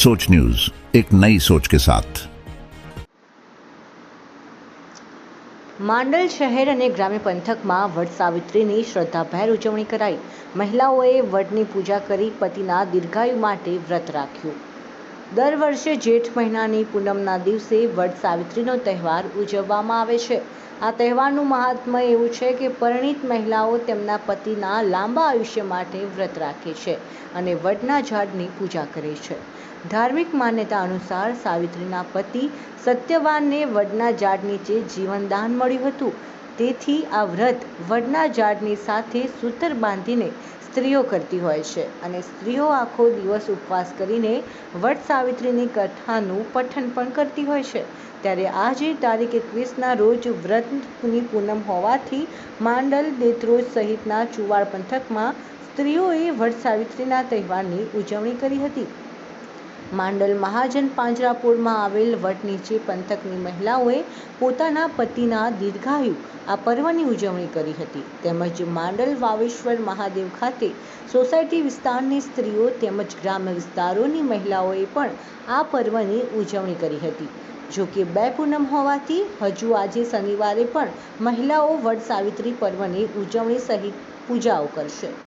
सोच न्यूज एक नई सोच के साथ માંડલ શહેર અને ગ્રામ્ય પંથકમાં વટ સાવિત્રીની શ્રદ્ધાભેર ઉજવણી કરાઈ મહિલાઓએ વડની પૂજા કરી પતિના દીર્ઘાયુ માટે વ્રત રાખ્યું દર વર્ષે જેઠ મહિનાની પૂનમના દિવસે વડ સાવિત્રીનો તહેવાર ઉજવવામાં આવે છે. આ તહેવારનું મહાત્મ્ય એવું છે કે પરણિત મહિલાઓ તેમના પતિના લાંબા આયુષ્ય માટે વ્રત રાખે છે અને વડના ઝાડની પૂજા કરે છે. ધાર્મિક માન્યતા અનુસાર સાવિત્રીના પતિ સત્યવાનને વડના ઝાડ નીચે જીવનદાન મળ્યું હતું. તેથી આ વ્રત વડના ઝાડની સાથે સૂતર બાંધીને સ્ત્રીઓ કરતી હોય છે અને સ્ત્રીઓ આખો દિવસ ઉપવાસ કરીને વટ સાવિત્રીની કથાનું પઠન પણ કરતી હોય છે. ત્યારે આજે તારીખ એકવીસના રોજ વ્રતની પૂનમ હોવાથી માંડલ, દેત્રોજ સહિતના ચુવાડ પંથકમાં સ્ત્રીઓએ વટ સાવિત્રીના તહેવારની ઉજવણી કરી હતી. માંડલ મહાજન પાંજરાપોળમાં આવેલ વટ નીચે પંથકની મહિલાઓએ પોતાના પતિના દીર્ઘાયુ આ પર્વની ઉજવણી કરી હતી. તેમજ માંડલ વાવેશ્વર મહાદેવ ખાતે સોસાયટી વિસ્તારની સ્ત્રીઓ તેમજ ગ્રામ્ય વિસ્તારોની મહિલાઓએ પણ આ પર્વની ઉજવણી કરી હતી. જો કે બે પૂનમ હોવાથી હજુ આજે શનિવારે પણ મહિલાઓ વટ સાવિત્રી પર્વની ઉજવણી સહિત પૂજાઓ કરશે.